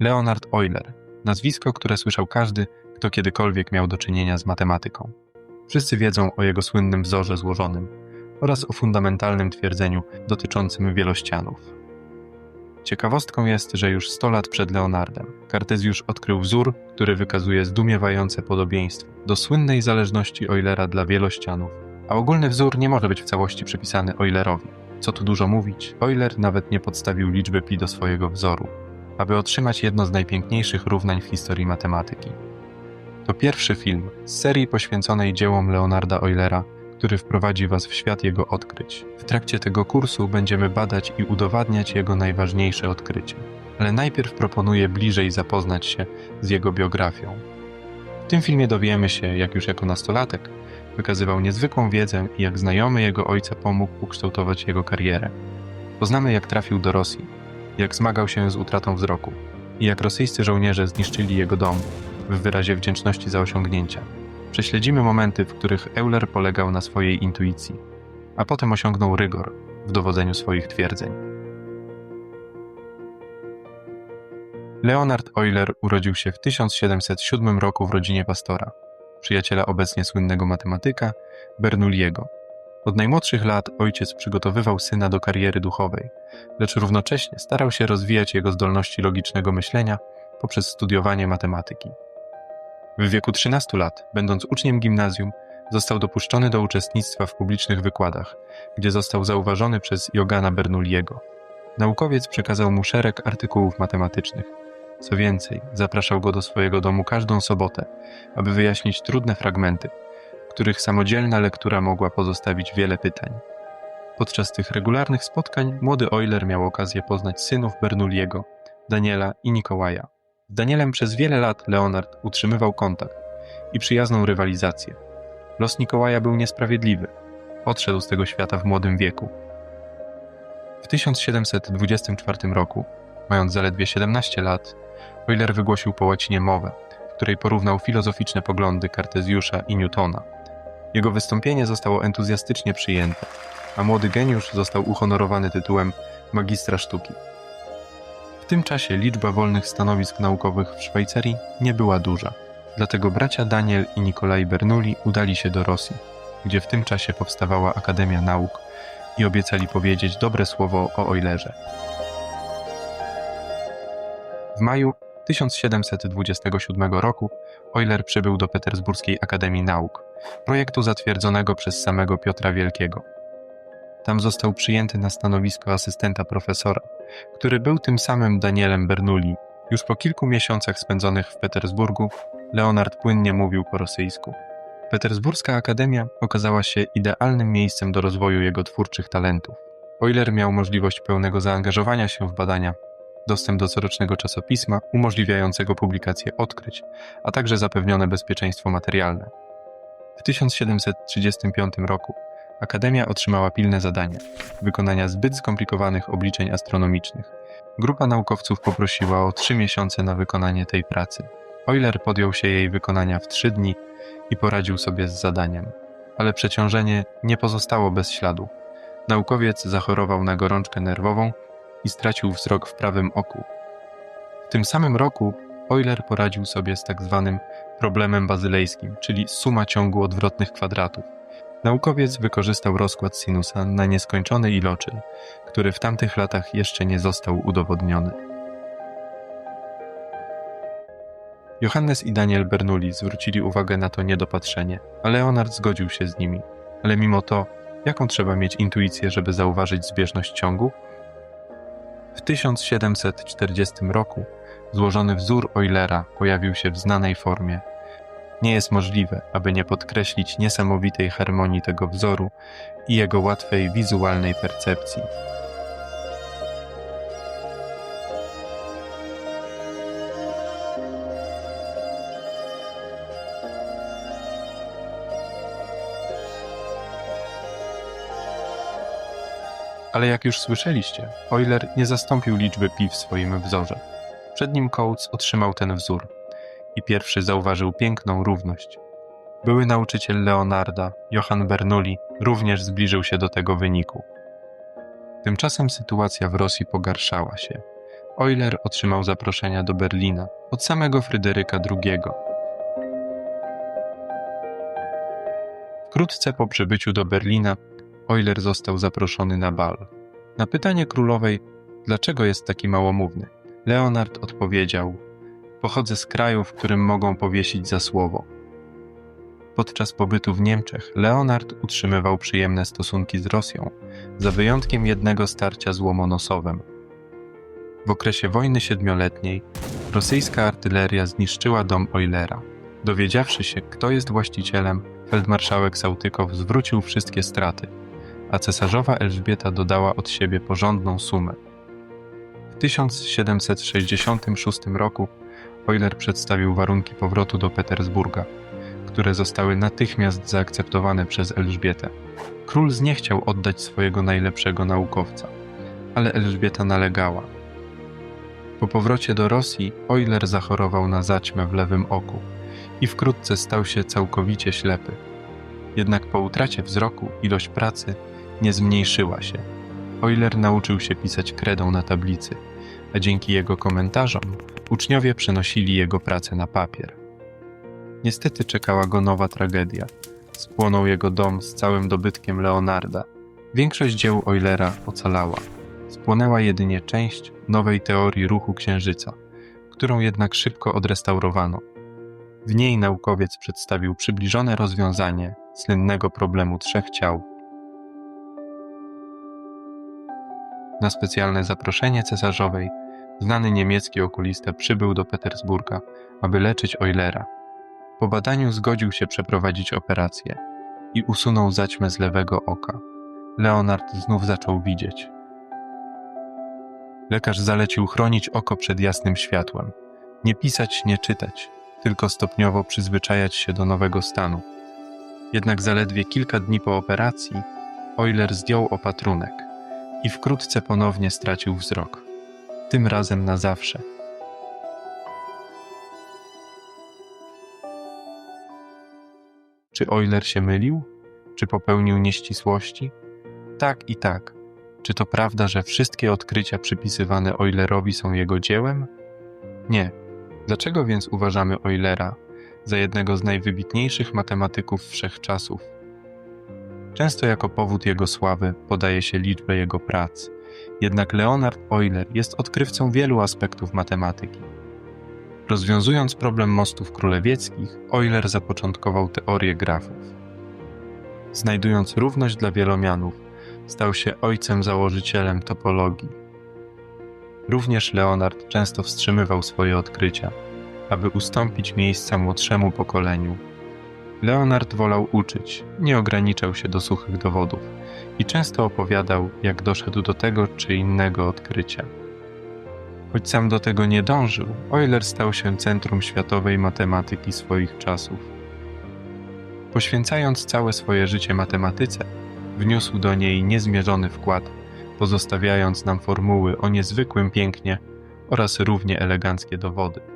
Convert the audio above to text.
Leonard Euler, nazwisko, które słyszał każdy, kto kiedykolwiek miał do czynienia z matematyką. Wszyscy wiedzą o jego słynnym wzorze złożonym oraz o fundamentalnym twierdzeniu dotyczącym wielościanów. Ciekawostką jest, że już 100 lat przed Leonardem Kartezjusz odkrył wzór, który wykazuje zdumiewające podobieństwo do słynnej zależności Eulera dla wielościanów. A ogólny wzór nie może być w całości przypisany Eulerowi. Co tu dużo mówić, Euler nawet nie podstawił liczby pi do swojego wzoru, aby otrzymać jedno z najpiękniejszych równań w historii matematyki. To pierwszy film z serii poświęconej dziełom Leonarda Eulera, który wprowadzi Was w świat jego odkryć. W trakcie tego kursu będziemy badać i udowadniać jego najważniejsze odkrycie. Ale najpierw proponuję bliżej zapoznać się z jego biografią. W tym filmie dowiemy się, jak już jako nastolatek wykazywał niezwykłą wiedzę i jak znajomy jego ojca pomógł ukształtować jego karierę. Poznamy, jak trafił do Rosji, jak zmagał się z utratą wzroku i jak rosyjscy żołnierze zniszczyli jego dom w wyrazie wdzięczności za osiągnięcia. Prześledzimy momenty, w których Euler polegał na swojej intuicji, a potem osiągnął rygor w dowodzeniu swoich twierdzeń. Leonard Euler urodził się w 1707 roku w rodzinie pastora, przyjaciela obecnie słynnego matematyka Bernoulliego. Od najmłodszych lat ojciec przygotowywał syna do kariery duchowej, lecz równocześnie starał się rozwijać jego zdolności logicznego myślenia poprzez studiowanie matematyki. W wieku 13 lat, będąc uczniem gimnazjum, został dopuszczony do uczestnictwa w publicznych wykładach, gdzie został zauważony przez Jogana Bernoulliego. Naukowiec przekazał mu szereg artykułów matematycznych. Co więcej, zapraszał go do swojego domu każdą sobotę, aby wyjaśnić trudne fragmenty, których samodzielna lektura mogła pozostawić wiele pytań. Podczas tych regularnych spotkań młody Euler miał okazję poznać synów Bernoulliego, Daniela i Nikołaja. Z Danielem przez wiele lat Leonard utrzymywał kontakt i przyjazną rywalizację. Los Nikołaja był niesprawiedliwy. Odszedł z tego świata w młodym wieku. W 1724 roku, mając zaledwie 17 lat, Euler wygłosił po łacinie mowę, w której porównał filozoficzne poglądy Kartezjusza i Newtona. Jego wystąpienie zostało entuzjastycznie przyjęte, a młody geniusz został uhonorowany tytułem magistra sztuki. W tym czasie liczba wolnych stanowisk naukowych w Szwajcarii nie była duża. Dlatego bracia Daniel i Nikolaj Bernoulli udali się do Rosji, gdzie w tym czasie powstawała Akademia Nauk i obiecali powiedzieć dobre słowo o Eulerze. W maju 1727 roku Euler przybył do Petersburskiej Akademii Nauk, projektu zatwierdzonego przez samego Piotra Wielkiego. Tam został przyjęty na stanowisko asystenta profesora, który był tym samym Danielem Bernoulli. Już po kilku miesiącach spędzonych w Petersburgu, Leonard płynnie mówił po rosyjsku. Petersburska Akademia okazała się idealnym miejscem do rozwoju jego twórczych talentów. Euler miał możliwość pełnego zaangażowania się w badania, dostęp do corocznego czasopisma umożliwiającego publikację odkryć, a także zapewnione bezpieczeństwo materialne. W 1735 roku Akademia otrzymała pilne zadanie wykonania zbyt skomplikowanych obliczeń astronomicznych. Grupa naukowców poprosiła o trzy miesiące na wykonanie tej pracy. Euler podjął się jej wykonania w trzy dni i poradził sobie z zadaniem. Ale przeciążenie nie pozostało bez śladu. Naukowiec zachorował na gorączkę nerwową i stracił wzrok w prawym oku. W tym samym roku Euler poradził sobie z tak zwanym problemem bazylejskim, czyli suma ciągu odwrotnych kwadratów. Naukowiec wykorzystał rozkład sinusa na nieskończony iloczyl, który w tamtych latach jeszcze nie został udowodniony. Johannes i Daniel Bernoulli zwrócili uwagę na to niedopatrzenie, a Leonard zgodził się z nimi. Ale mimo to, jaką trzeba mieć intuicję, żeby zauważyć zbieżność ciągu? W 1740 roku złożony wzór Eulera pojawił się w znanej formie nie jest możliwe, aby nie podkreślić niesamowitej harmonii tego wzoru i jego łatwej wizualnej percepcji. Ale jak już słyszeliście, Euler nie zastąpił liczby pi w swoim wzorze. Przed nim Coates otrzymał ten wzór, i pierwszy zauważył piękną równość. Były nauczyciel Leonarda, Johann Bernoulli, również zbliżył się do tego wyniku. Tymczasem sytuacja w Rosji pogarszała się. Euler otrzymał zaproszenia do Berlina od samego Fryderyka II. Wkrótce po przybyciu do Berlina Euler został zaproszony na bal. Na pytanie królowej, dlaczego jest taki małomówny, Leonard odpowiedział: Pochodzę z kraju, w którym mogą powiesić za słowo. Podczas pobytu w Niemczech Leonard utrzymywał przyjemne stosunki z Rosją, za wyjątkiem jednego starcia z Łomonosowem. W okresie wojny siedmioletniej rosyjska artyleria zniszczyła dom Eulera. Dowiedziawszy się, kto jest właścicielem, feldmarszałek Sautykow zwrócił wszystkie straty, a cesarzowa Elżbieta dodała od siebie porządną sumę. W 1766 roku Euler przedstawił warunki powrotu do Petersburga, które zostały natychmiast zaakceptowane przez Elżbietę. Król zniechciał oddać swojego najlepszego naukowca, ale Elżbieta nalegała. Po powrocie do Rosji Euler zachorował na zaćmę w lewym oku i wkrótce stał się całkowicie ślepy. Jednak po utracie wzroku ilość pracy nie zmniejszyła się. Euler nauczył się pisać kredą na tablicy, a dzięki jego komentarzom uczniowie przenosili jego pracę na papier. Niestety czekała go nowa tragedia. Spłonął jego dom z całym dobytkiem Leonarda. Większość dzieł Eulera ocalała. Spłonęła jedynie część nowej teorii ruchu Księżyca, którą jednak szybko odrestaurowano. W niej naukowiec przedstawił przybliżone rozwiązanie słynnego problemu trzech ciał. Na specjalne zaproszenie cesarzowej znany niemiecki okulista przybył do Petersburga, aby leczyć Eulera. Po badaniu zgodził się przeprowadzić operację i usunął zaćmę z lewego oka. Leonard znów zaczął widzieć. Lekarz zalecił chronić oko przed jasnym światłem, nie pisać, nie czytać, tylko stopniowo przyzwyczajać się do nowego stanu. Jednak zaledwie kilka dni po operacji Euler zdjął opatrunek i wkrótce ponownie stracił wzrok. Tym razem na zawsze. Czy Euler się mylił? Czy popełnił nieścisłości? Tak i tak. Czy to prawda, że wszystkie odkrycia przypisywane Eulerowi są jego dziełem? Nie. Dlaczego więc uważamy Eulera za jednego z najwybitniejszych matematyków wszechczasów? Często jako powód jego sławy podaje się liczbę jego prac. Jednak Leonard Euler jest odkrywcą wielu aspektów matematyki. Rozwiązując problem mostów królewieckich, Euler zapoczątkował teorię grafów. Znajdując równość dla wielomianów, stał się ojcem założycielem topologii. Również Leonard często wstrzymywał swoje odkrycia, aby ustąpić miejsca młodszemu pokoleniu. Leonard wolał uczyć, nie ograniczał się do suchych dowodów i często opowiadał, jak doszedł do tego czy innego odkrycia. Choć sam do tego nie dążył, Euler stał się centrum światowej matematyki swoich czasów. Poświęcając całe swoje życie matematyce, wniósł do niej niezmierzony wkład, pozostawiając nam formuły o niezwykłym pięknie oraz równie eleganckie dowody.